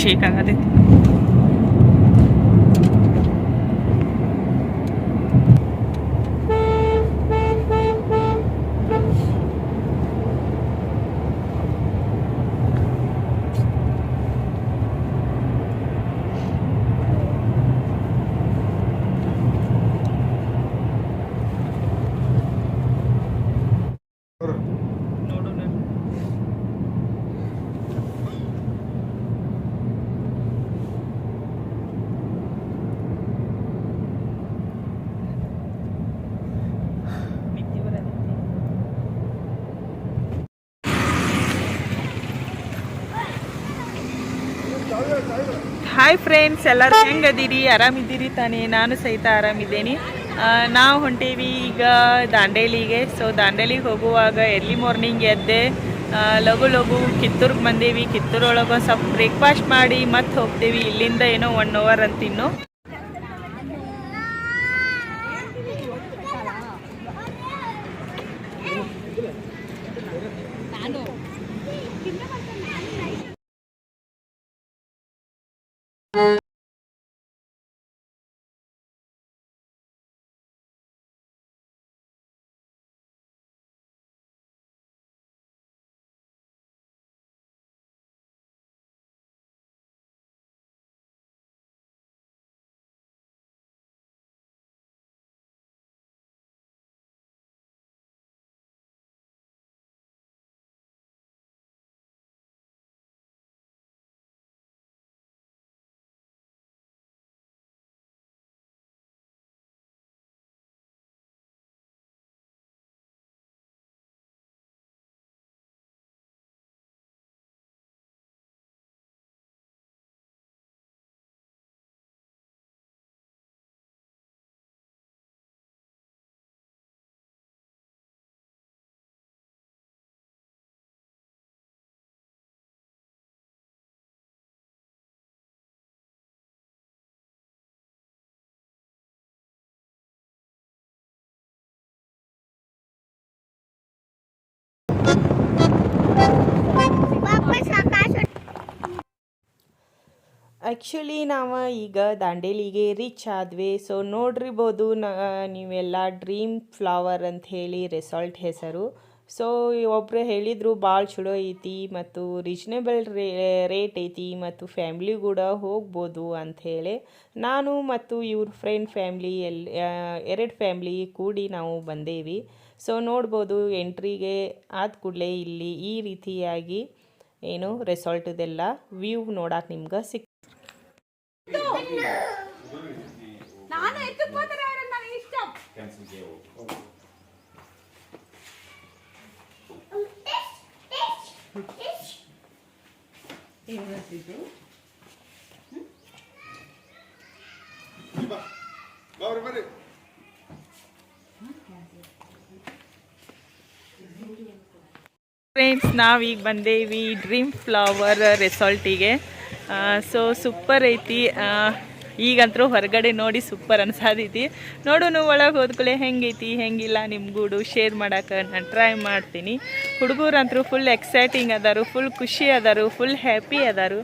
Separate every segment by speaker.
Speaker 1: সেই কাকাদের hi friends ಎಲ್ಲರೂ ಹೆಂಗದೀರಿ? ಆರಾಮಿದ್ದೀರಿ ತಾನೇ? ನಾನು ಸಹಿತ ಆರಾಮಿದ್ದೀನಿ. ನಾವು ಹೊಂಟೀವಿ ಈಗ ದಾಂಡೇಲಿಗೆ. ಸೊ ದಾಂಡೇಲಿಗೆ ಹೋಗುವಾಗ ಎರ್ಲಿ ಮಾರ್ನಿಂಗ್ ಎದ್ದೆ. ಲಘು ಲಘು ಕಿತ್ತೂರ್ಗೆ ಬಂದೇವಿ. ಕಿತ್ತೂರೊಳಗೆ ಒಂದು ಸ್ವಲ್ಪ ಬ್ರೇಕ್ಫಾಸ್ಟ್ ಮಾಡಿ ಮತ್ತೆ ಹೋಗ್ತೀವಿ. ಇಲ್ಲಿಂದ ಏನೋ ಒನ್ ಅವರ್ ಅಂತ ಆ್ಯಕ್ಚುಲಿ ನಾವು ಈಗ ದಾಂಡೇಲಿಗೆ ರೀಚ್ ಆದ್ವಿ. ಸೊ ನೋಡಿರ್ಬೋದು ನ, ನೀವೆಲ್ಲ ಡ್ರೀಮ್ ಫ್ಲವರ್ ಅಂತ ಹೇಳಿ ರೆಸಾರ್ಟ್ ಹೆಸರು. ಸೊ ಒಬ್ಬರು ಹೇಳಿದರು ಭಾಳ ಚಲೋ ಐತಿ ಮತ್ತು ರೀಸ್ನೇಬಲ್ ರೇ ರೇಟ್ ಐತಿ ಮತ್ತು ಫ್ಯಾಮ್ಲಿ ಕೂಡ ಹೋಗ್ಬೋದು ಅಂಥೇಳಿ ನಾನು ಮತ್ತು ಇವ್ರ ಫ್ರೆಂಡ್ ಫ್ಯಾಮ್ಲಿ ಎಲ್ ಎರಡು ಫ್ಯಾಮ್ಲಿ ಕೂಡಿ ನಾವು ಬಂದೇವಿ. ಸೊ ನೋಡ್ಬೋದು ಎಂಟ್ರಿಗೆ ಆದ ಕೂಡಲೇ ಇಲ್ಲಿ ಈ ರೀತಿಯಾಗಿ ಏನು ರೆಸಾರ್ಟದೆಲ್ಲ ವ್ಯೂ ನೋಡಕ್ಕೆ ನಿಮ್ಗೆ ಸಿಕ್
Speaker 2: ನಾನು ಎತ್ತುಕೋತಾರೆ ಅವ್ರನ್ನ ನನಗೆ ಇಷ್ಟ
Speaker 3: Bari bari.
Speaker 1: ಫ್ರೆಂಡ್ಸ್ ನಾವೀಗ ಬಂದೇವಿ ಡ್ರೀಮ್ ಫ್ಲವರ್ ರೆಸಾರ್ಟಿಗೆ ಸೊ ಸೂಪರ್ ಐತಿ. ಈಗಂತರೂ ಹೊರಗಡೆ ನೋಡಿ ಸೂಪರ್ ಅನ್ಸಾದೈತಿ. ನೋಡೋನು ಒಳಗೆ ಹೋದ್ಕೊಳ್ಳೆ ಹೆಂಗೈತಿ, ಹೆಂಗಿಲ್ಲ ನಿಮ್ಗೂಡು ಶೇರ್ ಮಾಡೋಕೆ ನಾನು ಟ್ರೈ ಮಾಡ್ತೀನಿ. ಹುಡುಗರಂತರೂ ಫುಲ್ ಎಕ್ಸೈಟಿಂಗ್ ಅದಾರು ಫುಲ್ ಖುಷಿ ಅದಾರು ಫುಲ್ ಹ್ಯಾಪಿ ಅದಾರು.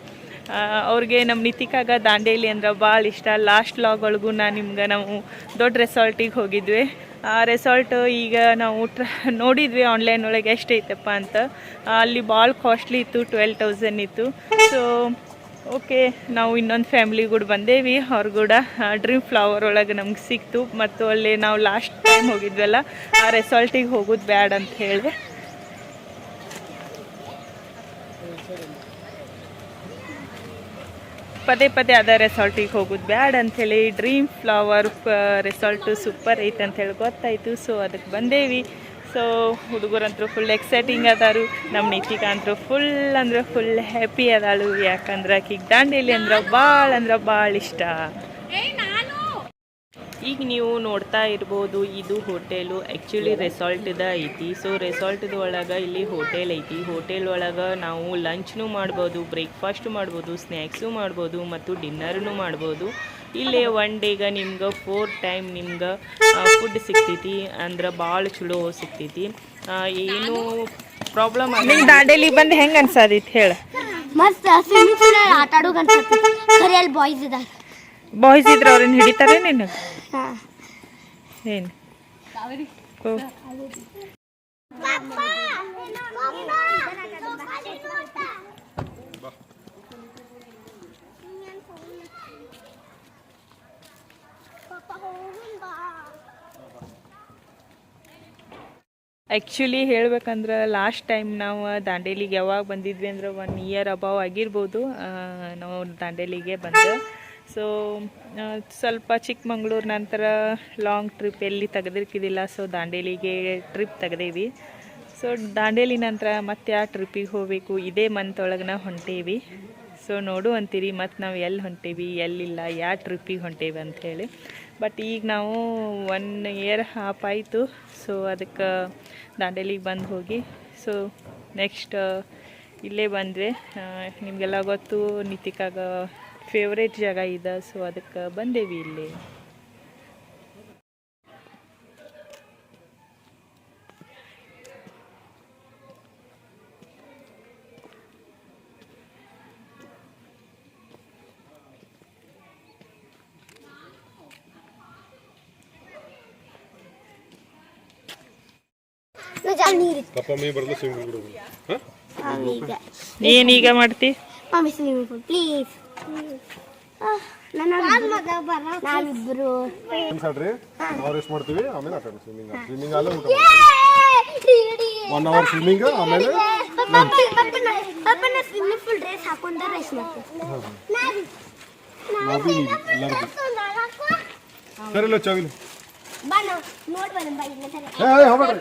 Speaker 1: ಅವ್ರಿಗೆ ನಮ್ಮ ನಿತಿಕಾಗ ದಾಂಡೇಲಿ ಅಂದ್ರೆ ಭಾಳ ಇಷ್ಟ. ಲಾಸ್ಟ್ ಲಾಗ್ ಒಳಗೂ ನಾನು ನಿಮ್ಗೆ ನಾವು ದೊಡ್ಡ ರೆಸಾರ್ಟಿಗೆ ಹೋಗಿದ್ವಿ. ಆ ರೆಸಾರ್ಟ್ ಈಗ ನಾವು ಟ್ರ ನೋಡಿದ್ವಿ ಆನ್ಲೈನ್ ಒಳಗೆ ಎಷ್ಟು ಐತಪ್ಪ ಅಂತ. ಅಲ್ಲಿ ಭಾಳ ಕಾಸ್ಟ್ಲಿ ಇತ್ತು ಟ್ವೆಲ್ ತೌಸಂಡ್ ಇತ್ತು. ಸೊ ಓಕೆ, ನಾವು ಇನ್ನೊಂದು ಫ್ಯಾಮಿಲಿ ಕೂಡ ಬಂದೇವಿ. ಅವ್ರು ಕೂಡ ಡ್ರೀಮ್ ಫ್ಲವರ್ ಒಳಗೆ ನಮ್ಗೆ ಸಿಕ್ತು. ಮತ್ತು ಅಲ್ಲಿ ನಾವು ಲಾಸ್ಟ್ ಟೈಮ್ ಹೋಗಿದ್ವಲ್ಲ, ಆ ರೆಸಾರ್ಟಿಗೆ ಹೋಗೋದು ಬ್ಯಾಡ್ ಅಂತ ಹೇಳಿದೆ ಪದೇ ಪದೇ ಅದ ರೆಸಾರ್ಟಿಗೆ ಹೋಗೋದು ಬ್ಯಾಡ್ ಅಂಥೇಳಿ ಡ್ರೀಮ್ ಫ್ಲವರ್ ರೆಸಾರ್ಟು ಸೂಪರ್ ಐತೆ ಹೇಳಿ ಗೊತ್ತಾಯಿತು. ಸೊ ಅದಕ್ಕೆ ಬಂದೇವಿ. ಸೊ ಹುಡುಗರಂತೂ ಫುಲ್ ಎಕ್ಸೈಟಿಂಗ್ ಅದಾರು. ನಮ್ಮ ನಿತಿಕ ಅಂತೂ ಫುಲ್ ಅಂದ್ರೆ ಫುಲ್ ಹ್ಯಾಪಿ ಅದಾಳು. ಯಾಕಂದ್ರೆ ಆಕಿಗೆ ದಾಂಡೇಲಿ ಅಂದ್ರೆ ಭಾಳ ಅಂದ್ರೆ ಭಾಳ ಇಷ್ಟ. ಈಗ ನೀವು ನೋಡ್ತಾ ಇರ್ಬೋದು, ಇದು ಹೋಟೆಲು ಆ್ಯಕ್ಚುಲಿ ರೆಸಾರ್ಟ್ದ ಐತಿ. ಸೊ ರೆಸಾರ್ಟ್ದ ಒಳಗೆ ಇಲ್ಲಿ ಹೋಟೆಲ್ ಐತಿ. ಹೋಟೆಲ್ ಒಳಗೆ ನಾವು ಲಂಚ್ನೂ ಮಾಡ್ಬೋದು ಬ್ರೇಕ್ಫಾಸ್ಟು ಮಾಡ್ಬೋದು ಸ್ನ್ಯಾಕ್ಸು ಮಾಡ್ಬೋದು, ಮತ್ತು ಡಿನ್ನರ್ನು ಮಾಡ್ಬೋದು. ಇಲ್ಲೇ ಒನ್ ಡೇಗೆ ನಿಮ್ಗೆ ಫೋರ್ ಟೈಮ್ ನಿಮ್ಗೆ ಫುಡ್ ಸಿಗ್ತೈತಿ ಅಂದ್ರೆ ಭಾಳ ಚಲೋ ಸಿಗ್ತೈತಿ ಏನು ಪ್ರಾಬ್ಲಮ್ ನಿಂಗೆ ದಾಂಡೇಲಿ ಬಂದು ಹೆಂಗೆ ಅನ್ಸದಿತ್ತು ಹೇಳು
Speaker 3: ಮಸ್ತ್ ಸ್ವಿಮ್ಮಿಂಗ್ ಪೂಲ್ ಆಟ ಆಡೋ ಅನ್ಸತ್ತೆ ಖರೆ ಅಲ್ಲಿ ಬಾಯ್ಸ್ ಇದಾರೆ
Speaker 1: ಬಾಯ್ಸ್ ಇದ್ರೆ ಅವ್ರನ್ನ ಹಿಡಿತಾರೆ ಏನು ಆ್ಯಕ್ಚುಲಿ ಹೇಳ್ಬೇಕಂದ್ರೆ ಲಾಸ್ಟ್ ಟೈಮ್ ನಾವು ದಾಂಡೇಲಿಗೆ ಯಾವಾಗ ಬಂದಿದ್ವಿ ಅಂದ್ರೆ ಒನ್ ಇಯರ್ ಅಬಾವ್ ಆಗಿರ್ಬೋದು. ನಾವು ದಾಂಡೇಲಿಗೆ ಬಂದು. ಸೊ ಸ್ವಲ್ಪ ಚಿಕ್ಕಮಂಗ್ಳೂರು ನಂತರ ಲಾಂಗ್ ಟ್ರಿಪ್ ಎಲ್ಲಿ ತೆಗೆದಿರ್ಕಿದಿಲ್ಲ. ಸೊ ದಾಂಡೇಲಿಗೆ ಟ್ರಿಪ್ ತೆಗೆದೇವಿ. ಸೊ ದಾಂಡೇಲಿ ನಂತರ ಮತ್ತೆ ಆ ಟ್ರಿಪ್ಪಿಗೆ ಹೋಗಬೇಕು. ಇದೇ ಮಂತ್ ಒಳಗೆ ನಾವು ಹೊಂಟೇವಿ. ಸೊ ನೋಡು ಅಂತೀರಿ ಮತ್ತು ನಾವು ಎಲ್ಲಿ ಹೊಂಟೇವಿ, ಎಲ್ಲಿಲ್ಲ ಯಾವ ಟ್ರಿಪ್ಪಿಗೆ ಹೊಂಟೇವಿ ಅಂಥೇಳಿ ಬಟ್ ಈಗ ನಾವು ಒನ್ ಇಯರ್ ಹಾಫ್ ಆಯಿತು. ಸೊ ಅದಕ್ಕೆ ದಾಂಡೇಲಿಗೆ ಬಂದು ಹೋಗಿ. ಸೊ ನೆಕ್ಸ್ಟ್ ಇಲ್ಲೇ ಬಂದ್ವಿ. ನಿಮಗೆಲ್ಲ ಗೊತ್ತು, ನಿತಿಕಾಗ ಫೇವ್ರೇಟ್ ಜಾಗ ಇದೆ. ಸೊ ಅದಕ್ಕೆ ಬಂದೇವಿ ಇಲ್ಲಿ.
Speaker 3: ನೀರಿತ್ತು
Speaker 4: ಪಪ್ಪ ಮೇ ಬರಲ್ಲ ಸ್ವಿಮ್ಮಿಂಗ್ ಬಿಡೋದು ಹಾಂ
Speaker 3: ಈಗ
Speaker 1: ಏನೀಗ ಮಾಡ್ತಿ
Speaker 3: ಮಮ್ಮಿ ಸ್ವಿಮ್ಮಿಂಗ್ ಪೂಲ್ ಪ್ಲೀಸ್ ನಾವಿಬ್ರು
Speaker 4: ಅನ್ಸಡ್ರಿ ನಾವು ರೆಸ್ಟ್ ಮಾಡ್ತೀವಿ ಆಮೇಲೆ ಆಟ ಸ್ವಿಮ್ಮಿಂಗ್ ಸ್ವಿಮ್ಮಿಂಗ್ ಅಲ್ಲೇ ಊಟ ಒನ್ ಅವರ್ ಸ್ವಿಮ್ಮಿಂಗ್ ಆಮೇಲೆ
Speaker 3: ಪಪ್ಪನ ಸ್ವಿಮ್ಮಿಂಗ್ ಪೂಲ್ ಡ್ರೆಸ್ ಹಾಕೊಂಡು ರೆಸ್ಟ್ ಮಾಡ್ತೀವಿ
Speaker 4: ನಾವು ಬಿ ನೀವು ಎಲ್ಲರಿಗೂ ಸರಿ ಇಲ್ಲ ಚವಿಲು
Speaker 3: ಬಾ ನಾವು ನೋಡ್ ಬರೋಣ ಬಾ ಇಲ್ಲ ಸರಿ
Speaker 4: ಏ ಏ, ಹೋಗ್ಬೇಡ್ರಿ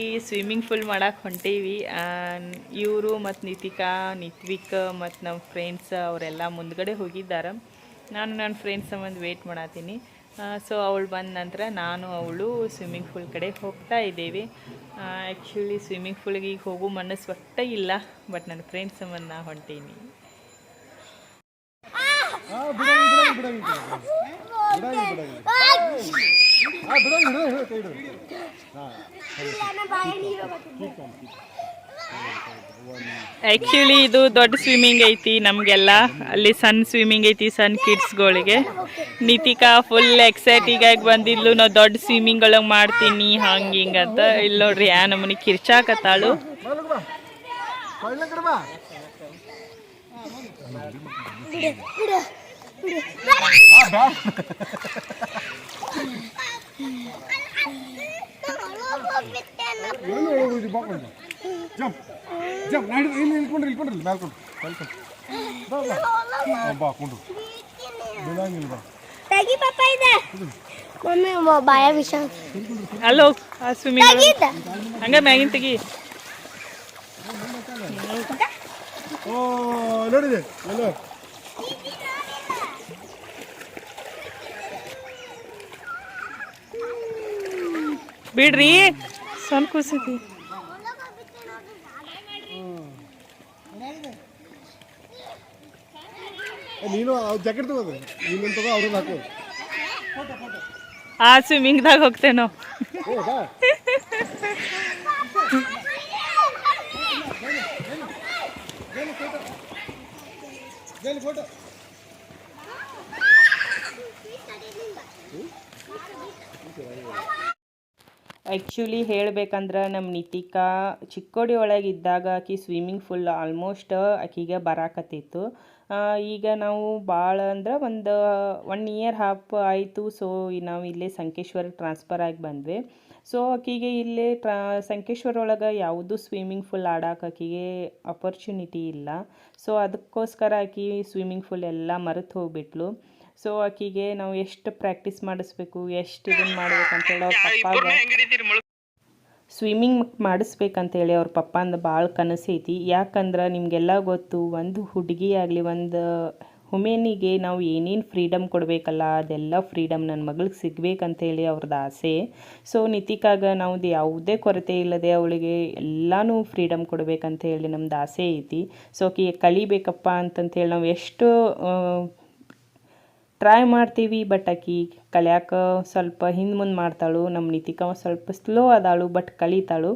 Speaker 1: ಈ ಸ್ವಿಮ್ಮಿಂಗ್ ಫುಲ್ ಮಾಡಕ್ಕೆ ಹೊಂಟೀವಿ. ಇವರು ಮತ್ತು ನಿತಿಕಾ, ನಿತ್ವಿಕ್ ಮತ್ತು ನಮ್ಮ ಫ್ರೆಂಡ್ಸ್ ಅವರೆಲ್ಲ ಮುಂದ್ಗಡೆ ಹೋಗಿದ್ದಾರೆ. ನಾನು ನನ್ನ ಫ್ರೆಂಡ್ಸ್ ಸಂಬಂಧ ವೇಟ್ ಮಾಡತ್ತೀನಿ ಸೊ ಅವಳು ಬಂದ ನಂತರ ನಾನು ಅವಳು ಸ್ವಿಮ್ಮಿಂಗ್ ಫೂಲ್ ಕಡೆ ಹೋಗ್ತಾ ಇದ್ದೀವಿ. ಆ್ಯಕ್ಚುಲಿ ಸ್ವಿಮ್ಮಿಂಗ್ ಫೂಲ್ಗೆ ಈಗ ಹೋಗೋ ಮನಸ್ಸು ಒಟ್ಟ ಇಲ್ಲ ಬಟ್ ನನ್ನ ಫ್ರೆಂಡ್ಸ್ ಸಂಬಂಧ ನಾ ಹೊಂಟೀನಿ. ಆ್ಯಕ್ಚುಲಿ ಇದು ದೊಡ್ಡ ಸ್ವಿಮ್ಮಿಂಗ್ ಐತಿ ನಮಗೆಲ್ಲ. ಅಲ್ಲಿ ಸಣ್ಣ ಸ್ವಿಮ್ಮಿಂಗ್ ಐತಿ, ಸಣ್ಣ ಕಿಡ್ಸ್ಗಳಿಗೆ ನಿತಿಕಾ ಫುಲ್ ಎಕ್ಸೈಟಿಗ್ ಆಗಿ ಬಂದಿದ್ಲು, ನಾವು ದೊಡ್ಡ ಸ್ವಿಮ್ಮಿಂಗ್ ಒಳಗೆ ಮಾಡ್ತೀನಿ, ಹಂಗೆ ಹಿಂಗೆ ಅಂತ. ಇಲ್ಲಿ ನೋಡ್ರಿ, ಯಾ ನಮ್ಮನಿ ಕಿರ್ಚಾಕತ್ತಾಳು
Speaker 4: ಜಂಪ್. ಜಂಪ್. ನಾಡಿ ಇಲ್ಲಿ ಇಲ್ಕೊಂಡ್ರಿ ಇಲ್ಕೊಂಡ್ರಿ ಮೇಲ್ಕೊಂಡು ಮೇಲ್ಕೊಂಡು ಬಾ ಬಾ ಹಾ, ಬಾ ಕೊಂಡು ಬೀಳಂಗಿಲ್ಲ ಬಾ
Speaker 3: ತೆಗಿ ಪಾಪ ಇದೆ. ಮಮ್ಮಿ ಬಾಯ ವಿಷ
Speaker 1: ಅಲ್ಲೋ ಆ ಸ್ವಿಮ್ಮಿಂಗ್ ಹಂಗ ಮ್ಯಾಗಿನ ತೆಗಿ.
Speaker 4: ಓ ನೋಡಿದೆ. ಎಲ್ಲೋ
Speaker 1: ಬಿಡ್ರಿ. ಸಣ್ಣ ಕೂಸೈತಿ
Speaker 4: ಏ, ನೀನು ಜಾಕೆಟ್ ತಗೋದ್ರಿ ನೀನು ತಗೋ ಅವ್ರನ್ನ ಹಾಕು
Speaker 1: ಆ ಸ್ವಿಮ್ಮಿಂಗ್ದಾಗ ಹೋಗ್ತೇವೆ ನಾವು
Speaker 4: ಓ ಬಾ ಫೋಟೋ
Speaker 1: ಆ್ಯಕ್ಚುಲಿ ಹೇಳ್ಬೇಕಂದ್ರೆ ನಮ್ಮ ನಿತಿಕಾ ಚಿಕ್ಕೋಡಿ ಒಳಗೆ ಇದ್ದಾಗ ಆಕೆ ಸ್ವಿಮ್ಮಿಂಗ್ ಫುಲ್ ಆಲ್ಮೋಸ್ಟ್ ಆಕೆಗೆ ಬರಾಕತ್ತಿತ್ತು ಈಗ ನಾವು ಭಾಳ ಅಂದ್ರೆ ಒಂದು ಒನ್ ಇಯರ್ ಹಾಫ್ ಆಯಿತು. ಸೊ ನಾವು ಇಲ್ಲೇ ಸಂಕೇಶ್ವರ ಟ್ರಾನ್ಸ್ಫರ್ ಆಗಿ ಬಂದ್ವಿ. ಸೊ ಆಕಿಗೆ ಇಲ್ಲೇ ಟ್ರಾ, ಸಂಕೇಶ್ವರ ಒಳಗೆ ಯಾವುದೂ ಸ್ವಿಮ್ಮಿಂಗ್ ಫುಲ್ ಆಡಕ್ಕೆ ಆಕಿಗೆ ಅಪರ್ಚುನಿಟಿ ಇಲ್ಲ. ಸೊ ಅದಕ್ಕೋಸ್ಕರ ಆಕಿ ಸ್ವಿಮ್ಮಿಂಗ್ ಫುಲ್ ಎಲ್ಲ ಮರೆತು ಹೋಗ್ಬಿಟ್ಲು. ಸೊ ಆಕಿಗೆ ನಾವು ಎಷ್ಟು ಪ್ರಾಕ್ಟೀಸ್ ಮಾಡಿಸ್ಬೇಕು ಎಷ್ಟು ಇದನ್ನು ಮಾಡ್ಬೇಕು ಅಂತೇಳಿ ಅವ್ರ ಪಪ್ಪ ಸ್ವಿಮ್ಮಿಂಗ್ ಮಾಡಿಸ್ಬೇಕಂತೇಳಿ ಅವ್ರ ಪಪ್ಪಂದು ಭಾಳ ಕನಸೈತಿ ಯಾಕಂದ್ರೆ ನಿಮಗೆಲ್ಲ ಗೊತ್ತು ಒಂದು ಹುಡುಗಿ ಆಗಲಿ ಒಂದು ವುಮೆನಿಗೆ ನಾವು ಏನೇನು ಫ್ರೀಡಮ್ ಕೊಡಬೇಕಲ್ಲ ಅದೆಲ್ಲ ಫ್ರೀಡಮ್ ನನ್ನ ಮಗಳಿಗೆ ಸಿಗಬೇಕಂತೇಳಿ ಅವ್ರದ್ದು ಆಸೆ. ಸೊ ನಿತಿಕಾಗ ನಾವು ಯಾವುದೇ ಕೊರತೆ ಇಲ್ಲದೆ ಅವಳಿಗೆ ಎಲ್ಲನೂ ಫ್ರೀಡಮ್ ಕೊಡಬೇಕಂತ ಹೇಳಿ ನಮ್ದು ಆಸೆ ಐತಿ. ಸೊ ಆಕೆ ಕಲಿಬೇಕಪ್ಪ ಅಂತಂತೇಳಿ ನಾವು ಎಷ್ಟು ಟ್ರೈ ಮಾಡ್ತೀವಿ ಬಟ್ ಆಕಿ ಕಲಿಯಾಕ ಸ್ವಲ್ಪ ಹಿಂದೆ ಮುಂದೆ ಮಾಡ್ತಾಳು ನಮ್ಮ ನಿತಿಕ ಸ್ವಲ್ಪ ಸ್ಲೋ ಅದಾಳು ಬಟ್ ಕಲಿತಾಳು.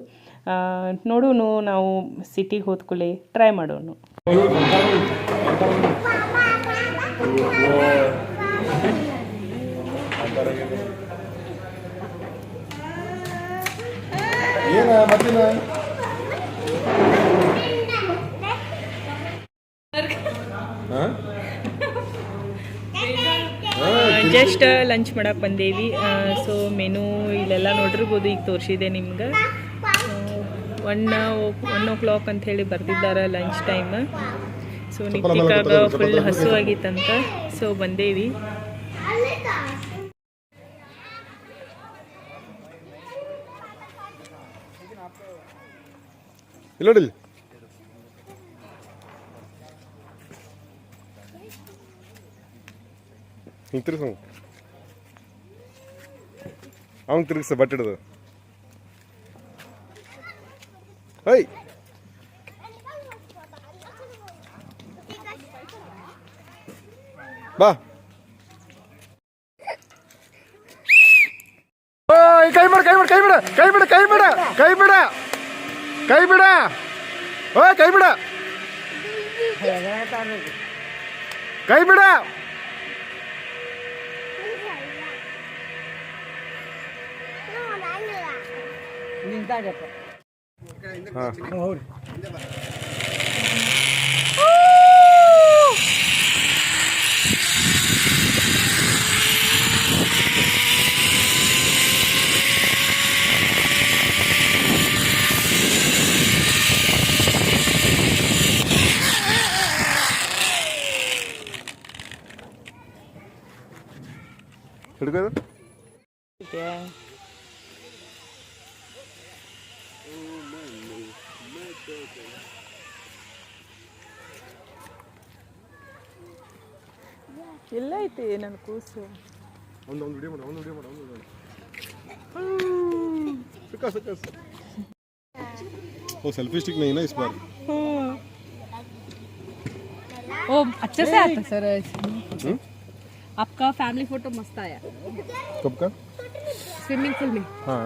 Speaker 1: ನೋಡೋಣ ನಾವು ಸಿಟಿಗೆ ಹೋದ್ಕೂಲೆ ಟ್ರೈ ಮಾಡೋಣ
Speaker 4: ಏನ
Speaker 1: ಜಸ್ಟ್ ಲಂಚ್ ಮಾಡಕ್ಕೆ ಬಂದೇವಿ. ಸೊ ಮೆನು ಇಲ್ಲೆಲ್ಲ ನೋಡಿರ್ಬೋದು ಈಗ ತೋರಿಸಿದೆ ನಿಮ್ಗೆ. ಒನ್ ಒನ್ ಓ ಕ್ಲಾಕ್ ಅಂತ ಹೇಳಿ ಬರ್ತಿದ್ದಾರೆ ಲಂಚ್ ಟೈಮ್ ಸೊ ನಿತಿಕಾಗ ಫುಲ್ ಹಸು ಆಗಿತ್ತಂತ ಸೊ ಬಂದೇವಿ.
Speaker 4: ಇಲ್ಲ ನೋಡಿ ಇಲ್ಲಿ. ಹಿಂಗೆ ತಿರ್ಗಿಸ ಅವ್ನು ತಿರ್ಗಿಸ ಬಟ್ಟೆ ಹಿಡ್ದು ಹೈ ಬಾ ಓಯ್ ಕೈ ಬಿಡ ಕೈ ಬಿಡ ಕೈ ಬಿಡ ಕೈ ಬಿಡ ಕೈ ಬಿಡ ಕೈ ಬಿಡ ಕೈ ಬಿಡ ಓಯ್ ಕೈ ಬಿಡ ಕೈ ಬಿಡ ಹಿಡ್ಕೋದು
Speaker 1: ಎಲ್ಲ ಐತಿ ನನ್ನ ಕೂಸು
Speaker 4: ಒಂದು ಒಂದು ವಿಡಿಯೋ ಮಾಡು ಒಂದು ವಿಡಿಯೋ ಮಾಡು ಒಂದು ವಿಡಿಯೋ सुका सुका वो सेल्फी स्टिक नहीं ना इस बार
Speaker 2: ओ अच्छे से आता सर
Speaker 4: हम्म?
Speaker 2: आपका फैमिली फोटो मस्त आया
Speaker 4: कब का
Speaker 2: स्विमिंग पूल में
Speaker 4: हाँ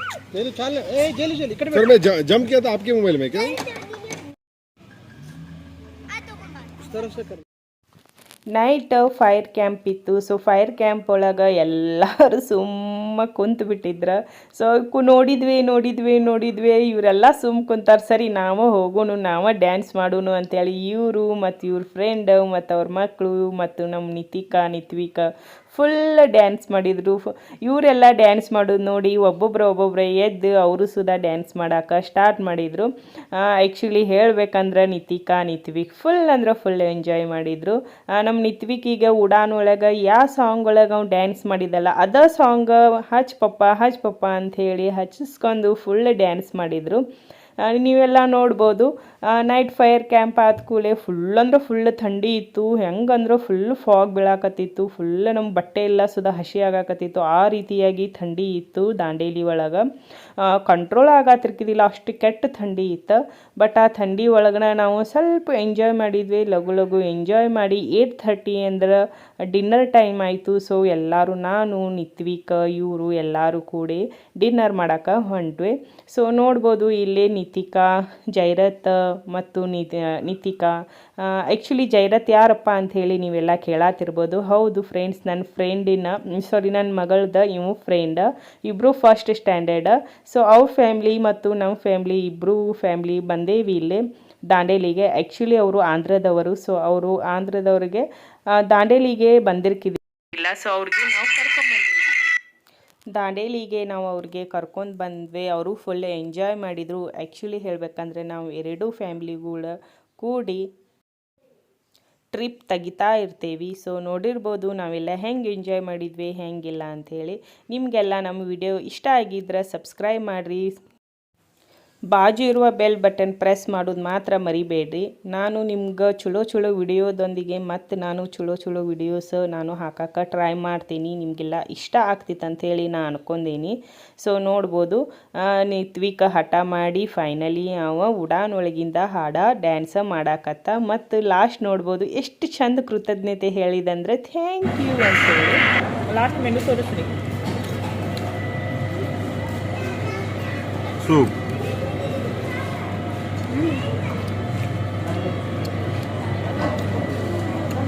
Speaker 4: सर मैं ज- जंप किया था आपके मोबाइल में क्या
Speaker 1: ನೈಟ್ ಫೈರ್ ಕ್ಯಾಂಪ್ ಇತ್ತು ಸೊ ಫೈರ್ ಕ್ಯಾಂಪ್ ಒಳಗೆ ಎಲ್ಲರೂ ಸುಮ್ಮ ಕುಂತು ಬಿಟ್ಟಿದ್ರ ಸೊ ಕು ನೋಡಿದ್ವಿ ನೋಡಿದ್ವಿ ನೋಡಿದ್ವಿ ಇವರೆಲ್ಲ ಸುಮ್ಮ ಕುಂತಾರೆ ಸರಿ ನಾವು ಹೋಗೋಣ ನಾವು ಡ್ಯಾನ್ಸ್ ಮಾಡೋಣ ಅಂತೇಳಿ ಇವರು ಮತ್ತು ಇವ್ರ ಫ್ರೆಂಡ್ ಮತ್ತು ಅವ್ರ ಮಕ್ಕಳು ಮತ್ತು ನಮ್ಮ ನಿತಿಕಾ ನಿತ್ವಿಕಾ ಫುಲ್ ಡ್ಯಾನ್ಸ್ ಮಾಡಿದರು. ಇವರೆಲ್ಲ ಡ್ಯಾನ್ಸ್ ಮಾಡೋದು ನೋಡಿ ಒಬ್ಬೊಬ್ರು ಒಬ್ಬೊಬ್ರು ಎದ್ದು ಅವರು ಸುಧಾ ಡ್ಯಾನ್ಸ್ ಮಾಡೋಕೆ ಸ್ಟಾರ್ಟ್ ಮಾಡಿದರು. ಆ್ಯಕ್ಚುಲಿ ಹೇಳಬೇಕಂದ್ರೆ ನಿತಿಕಾ, ನಿತ್ವಿಕ್ ಫುಲ್ ಅಂದ್ರೆ ಫುಲ್ ಎಂಜಾಯ್ ಮಾಡಿದರು. ನಮ್ಮ ನಿತ್ವಿಕಿಗೆ ಉಡಾನ್ ಒಳಗೆ ಯಾವ ಸಾಂಗ್ ಒಳಗೆ ಅವ್ನು ಡ್ಯಾನ್ಸ್ ಮಾಡಿದಲ್ಲ, ಅದ ಸಾಂಗ್ ಹಚ್ ಪಪ್ಪ ಹಚ್ ಪಪ್ಪ ಅಂಥೇಳಿ ಹಚ್ಚಿಸ್ಕೊಂಡು ಫುಲ್ ಡ್ಯಾನ್ಸ್ ಮಾಡಿದರು. ನೀವೆಲ್ಲ ನೋಡ್ಬೋದು. ನೈಟ್ ಫೈರ್ ಕ್ಯಾಂಪ್ ಆದ ಕೂಡಲೇ ಫುಲ್ ಅಂದ್ರೆ ಫುಲ್ ಥಂಡಿ ಇತ್ತು. ಹೆಂಗಂದ್ರೆ ಫುಲ್ ಫಾಗ್ ಬೀಳಾಕತ್ತಿತ್ತು. ಫುಲ್ ನಮ್ಮ ಬಟ್ಟೆ ಎಲ್ಲ ಸುದಾ ಹಸಿ ಆಗಾಕತ್ತಿತ್ತು. ಆ ರೀತಿಯಾಗಿ ಥಂಡಿ ಇತ್ತು ದಾಂಡೇಲಿ ಒಳಗೆ. ಕಂಟ್ರೋಲ್ ಆಗತ್ತಿರ್ಕಿದಿಲ್ಲ ಅಷ್ಟು ಕೆಟ್ಟ ಥಂಡಿ ಇತ್ತು. ಬಟ್ ಆ ಥಂಡಿ ಒಳಗನ ನಾವು ಸ್ವಲ್ಪ ಎಂಜಾಯ್ ಮಾಡಿದ್ವಿ. ಲಘು ಲಘು ಎಂಜಾಯ್ ಮಾಡಿ ಏಟ್ ಥರ್ಟಿ ಅಂದ್ರೆ ಡಿನ್ನರ್ ಟೈಮ್ ಆಯಿತು. ಸೊ ಎಲ್ಲರೂ ನಾನು, ನಿತ್ವಿಕ, ಇವರು ಎಲ್ಲರೂ ಕೂಡಿ ಡಿನ್ನರ್ ಮಾಡಕ್ಕೆ ಹೊಂಟ್ವಿ. ಸೊ ನೋಡ್ಬೋದು ಇಲ್ಲೇ ನಿತಿಕಾ, ಜೈರತ್ ಮತ್ತು ನಿತಿ ನಿತಿಕಾ. ಆ್ಯಕ್ಚುಲಿ ಜೈರತ್ ಯಾರಪ್ಪ ಅಂಥೇಳಿ ನೀವೆಲ್ಲ ಕೇಳಾತಿರ್ಬೋದು. ಹೌದು ಫ್ರೆಂಡ್ಸ್ ನನ್ನ ಫ್ರೆಂಡಿನ ಸಾರಿ ನನ್ನ ಮಗಳದ ಇವು ಫ್ರೆಂಡ್ ಇಬ್ಬರು ಫಸ್ಟ್ ಸ್ಟ್ಯಾಂಡರ್ಡ್ ಸೊ ಅವ್ರ ಫ್ಯಾಮ್ಲಿ ಮತ್ತು ನಮ್ಮ ಫ್ಯಾಮ್ಲಿ ಇಬ್ಬರು ಫ್ಯಾಮ್ಲಿ ಬಂದೇವಿ ಇಲ್ಲಿ ದಾಂಡೇಲಿಗೆ. ಆ್ಯಕ್ಚುಲಿ ಅವರು ಆಂಧ್ರದವರು ಸೊ ಅವರು ಆಂಧ್ರದವ್ರಿಗೆ ದಾಂಡೇಲಿಗೆ ಇಲ್ಲ ಸೊ ಅವ್ರಿಗೆ ನಾವು ಕರ್ಕೊಂಬಂದಿದ್ದೀವಿ ದಾಂಡೇಲಿಗೆ ನಾವು ಅವ್ರಿಗೆ ಕರ್ಕೊಂಡು ಬಂದ್ವಿ. ಅವರು ಫುಲ್ ಎಂಜಾಯ್ ಮಾಡಿದರು. ಆ್ಯಕ್ಚುಲಿ ಹೇಳಬೇಕಂದ್ರೆ ನಾವು ಎರಡೂ ಫ್ಯಾಮ್ಲಿಗಳು ಕೂಡಿ ಟ್ರಿಪ್ ತೆಗಿತಾ ಇರ್ತೀವಿ. ಸೊ ನೋಡಿರ್ಬೋದು ನಾವೆಲ್ಲ ಹೆಂಗೆ ಎಂಜಾಯ್ ಮಾಡಿದ್ವಿ, ಹೆಂಗಿಲ್ಲ ಅಂಥೇಳಿ ನಿಮಗೆಲ್ಲ ನಮ್ಮ ವಿಡಿಯೋ ಇಷ್ಟ ಆಗಿದ್ರೆ ಸಬ್ಸ್ಕ್ರೈಬ್ ಮಾಡಿರಿ. ಬಾಜು ಇರುವ ಬೆಲ್ ಬಟನ್ ಪ್ರೆಸ್ ಮಾಡೋದು ಮಾತ್ರ ಮರಿಬೇಡ್ರಿ. ನಾನು ನಿಮ್ಗೆ ಚಲೋ ಚಲೋ ವಿಡಿಯೋದೊಂದಿಗೆ ಮತ್ತು ನಾನು ಚಲೋ ಚಲೋ ವಿಡಿಯೋಸ್ ನಾನು ಹಾಕಕ್ಕೆ ಟ್ರೈ ಮಾಡ್ತೀನಿ. ನಿಮಗೆಲ್ಲ ಇಷ್ಟ ಆಗ್ತಿತ್ತು ಅಂಥೇಳಿ ನಾನು ಅನ್ಕೊಂಡೀನಿ. ಸೊ ನೋಡ್ಬೋದು. ನಿತ್ವಿಕ ಹಠ ಮಾಡಿ ಫೈನಲಿ ಅವ ಉಡಾನ್ ಒಳಗಿಂದ ಹಾಡ ಡ್ಯಾನ್ಸ ಮಾಡಾಕತ್ತ. ಮತ್ತು ಲಾಸ್ಟ್ ನೋಡ್ಬೋದು ಎಷ್ಟು ಚಂದ ಕೃತಜ್ಞತೆ ಹೇಳಿದಂದರೆ ಥ್ಯಾಂಕ್ ಯು ಅಂತೇಳಿ. Last menu ತೋರಿಸ್ರಿ.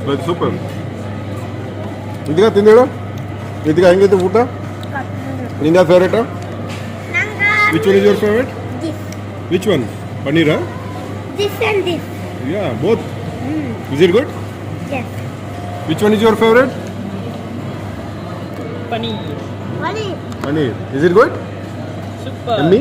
Speaker 4: ಸೂಪ್ ಸೂಪರ್ ಇದೀಗ ತಿಂದೇಳು ಇದೀಗ ಹೆಂಗೈತೆ ಊಟ ನಿಂದ favourite which one is your favourite
Speaker 3: This,
Speaker 4: which one ಪನ್ನೀರಾ
Speaker 3: this and this.
Speaker 4: Yeah both is it good
Speaker 3: Yes.
Speaker 4: Which one is your favourite
Speaker 1: paneer
Speaker 3: What is
Speaker 4: paneer is it good
Speaker 1: super
Speaker 4: ಅನ್ನಿ